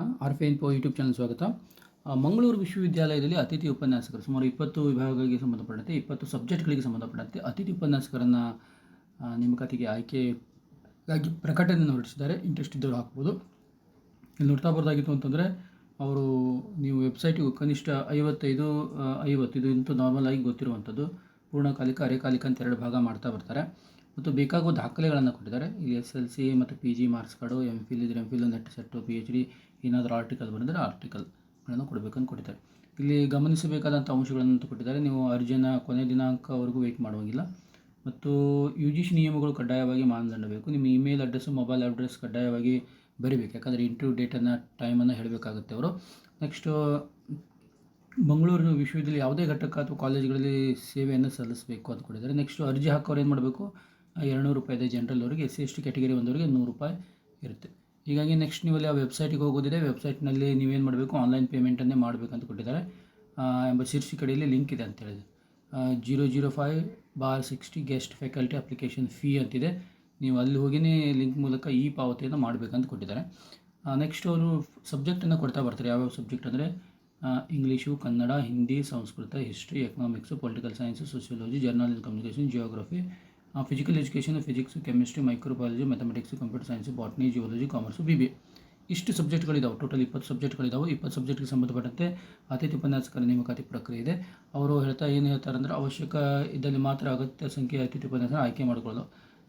R ಫೆ info YouTube channel ಸ್ವಾಗತ. ಮಂಗಳೂರು ವಿಶ್ವವಿದ್ಯಾಲಯದಲ್ಲಿ ಅತಿಥಿ ಉಪನ್ಯಾಸಕರು, ಸುಮಾರು ಇಪ್ಪತ್ತು ವಿಭಾಗಗಳಿಗೆ ಸಂಬಂಧಪಟ್ಟಂತೆ, ಇಪ್ಪತ್ತು ಸಬ್ಜೆಕ್ಟ್ಗಳಿಗೆ ಸಂಬಂಧಪಟ್ಟಂತೆ ಅತಿಥಿ ಉಪನ್ಯಾಸಕರನ್ನು ನೇಮಕಾತಿಗೆ ಆಯ್ಕೆಗಾಗಿ ಪ್ರಕಟಣೆಯನ್ನು ಹೊರಡಿಸಿದ್ದಾರೆ. ಇಂಟ್ರೆಸ್ಟ್ ಇದ್ದವರು ಹಾಕ್ಬೋದು. ಇಲ್ಲಿ ನೋಡ್ತಾ ಬರೋದಾಗಿತ್ತು ಅಂತಂದರೆ, ಅವರು ನೀವು ವೆಬ್ಸೈಟಿಗೂ ಕನಿಷ್ಠ ಐವತ್ತೈದು ಐವತ್ತು, ಇದು ಇಂತೂ ನಾರ್ಮಲ್ ಆಗಿ ಗೊತ್ತಿರುವಂಥದ್ದು. ಪೂರ್ಣಕಾಲಿಕ, ಅರೆಕಾಲಿಕ ಅಂತ ಎರಡು ಭಾಗ ಮಾಡ್ತಾ ಬರ್ತಾರೆ. ಮತ್ತು ಬೇಕಾಗುವ ದಾಖಲೆಗಳನ್ನು ಕೊಟ್ಟಿದ್ದಾರೆ. ಇಲ್ಲಿ ಎಸ್ ಎಲ್ ಸಿ ಮತ್ತು P G marks card, M Phil ಇದ್ರೆ M Phil NET SET P H D, ಏನಾದರೂ ಆರ್ಟಿಕಲ್ ಬಂದರೆ ಆರ್ಟಿಕಲ್ಗಳನ್ನು ಕೊಡಬೇಕಂತ ಕೊಟ್ಟಿದ್ದಾರೆ. ಇಲ್ಲಿ ಗಮನಿಸಬೇಕಾದಂಥ ಅಂಶಗಳನ್ನು ಕೊಟ್ಟಿದ್ದಾರೆ. ನೀವು ಅರ್ಜಿನ ಕೊನೆ ದಿನಾಂಕವರೆಗೂ ವೆಯ್ಟ್ ಮಾಡುವಂಗಿಲ್ಲ. ಮತ್ತು ಯು ಜಿ ಸಿ ನಿಯಮಗಳು ಕಡ್ಡಾಯವಾಗಿ ಮಾನದಂಡ ಬೇಕು. ನಿಮ್ಮ ಇಮೇಲ್ ಅಡ್ರೆಸ್ಸು, ಮೊಬೈಲ್ ಅಡ್ರೆಸ್ ಕಡ್ಡಾಯವಾಗಿ ಬರಿಬೇಕು. ಯಾಕಂದರೆ ಇಂಟರ್ವ್ಯೂ ಡೇಟನ್ನು ಟೈಮನ್ನು ಹೇಳಬೇಕಾಗುತ್ತೆ ಅವರು. ನೆಕ್ಸ್ಟು, ಮಂಗಳೂರಿನ ವಿಶ್ವವಿದ್ಯಾಲಯ ಯಾವುದೇ ಘಟಕ ಅಥವಾ ಕಾಲೇಜುಗಳಲ್ಲಿ ಸೇವೆಯನ್ನು ಸಲ್ಲಿಸಬೇಕು ಅಂತ ಕೊಟ್ಟಿದ್ದಾರೆ. ನೆಕ್ಸ್ಟು ಅರ್ಜಿ ಹಾಕೋರು ಏನು ಮಾಡಬೇಕು ಎರಡುನೂರು ರೂಪಾಯಿ ಇದೆ ಜನರಲ್ ಅವರಿಗೆ S C S T category ಒಂದವರಿಗೆ ನೂರು ರೂಪಾಯಿ ಇರುತ್ತೆ. ಹೀಗಾಗಿ ನೆಕ್ಸ್ಟ್ ನೀವು ಅಲ್ಲಿ ಆ ವೆಬ್ಸೈಟಿಗೆ ಹೋಗೋದಿದೆ ವೆಬ್ಸೈಟ್ನಲ್ಲಿ ನೀವೇನು ಮಾಡಬೇಕು ಆನ್ಲೈನ್ ಪೇಮೆಂಟನ್ನೇ ಮಾಡಬೇಕಂತ ಕೊಟ್ಟಿದ್ದಾರೆ. ಎಂಬ ಶೀರ್ಷಿಕೆ ಕಡೆಯಲ್ಲಿ ಲಿಂಕ್ ಇದೆ ಅಂತ ಹೇಳಿದೆ zero zero five bar sixty guest faculty application fee ಅಂತಿದೆ. ನೀವು ಅಲ್ಲಿ ಹೋಗಿನೇ ಲಿಂಕ್ ಮೂಲಕ ಈ ಪಾವತಿಯನ್ನು ಮಾಡಬೇಕಂತ ಕೊಟ್ಟಿದ್ದಾರೆ. ನೆಕ್ಸ್ಟ್ ಅವರು ಸಬ್ಜೆಕ್ಟನ್ನು ಕೊಡ್ತಾ ಬರ್ತಾರೆ. ಯಾವ್ಯಾವ ಸಬ್ಜೆಕ್ಟ್ ಅಂದರೆ English Kannada, Hindi, Sanskrit history economics political science sociology journalism communication geography physical education physics chemistry microbiology mathematics computer science botany geology commerce B B ಇಷ್ಟು ಸಬ್ಜೆಕ್ಟ್ಗಳಿದ್ದಾವೆ ಟೋಟಲ್ ಇಪ್ಪತ್ತು ಸಬ್ಜೆಕ್ಟ್ಗಳಿದ್ದಾವೆ ಇಪ್ಪತ್ತು ಸಬ್ಜೆಕ್ಟ್ಗೆ ಸಂಬಂಧಪಟ್ಟಂತೆ ಅತಿಥಿ ಉಪನ್ಯಾಸಕರ ನೇಮಕಾತಿ ಪ್ರಕ್ರಿಯೆ ಇದೆ. ಅವರು ಹೇಳ್ತಾ ಏನು ಹೇಳ್ತಾರೆ ಅಂದರೆ ಅವಶ್ಯಕ ಇದ್ದಲ್ಲಿ ಮಾತ್ರ ಅಗತ್ಯ ಸಂಖ್ಯೆ ಅತಿಥಿ ಆಯ್ಕೆ ಮಾಡಿಕೊಳ್ಳೋದು.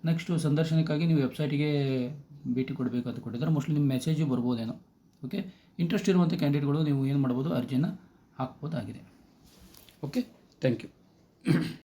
ನೆಕ್ಸ್ಟು ಸಂದರ್ಶನಕ್ಕಾಗಿ ನೀವು ವೆಬ್ಸೈಟಿಗೆ ಭೇಟಿ ಕೊಡಬೇಕು ಅಂತ ಕೊಟ್ಟಿದ್ದಾರೆ. ಮೋಸ್ಟ್ಲಿ ನಿಮ್ಮ ಮೆಸೇಜು ಬರ್ಬೋದೇನೋ. ಓಕೆ ಇಂಟ್ರೆಸ್ಟ್ ಇರುವಂಥ ಕ್ಯಾಂಡಿಡೇಟ್ಗಳು ನೀವು ಏನು ಮಾಡ್ಬೋದು? ಅರ್ಜಿನ ಹಾಕ್ಬೋದಾಗಿದೆ. Okay thank you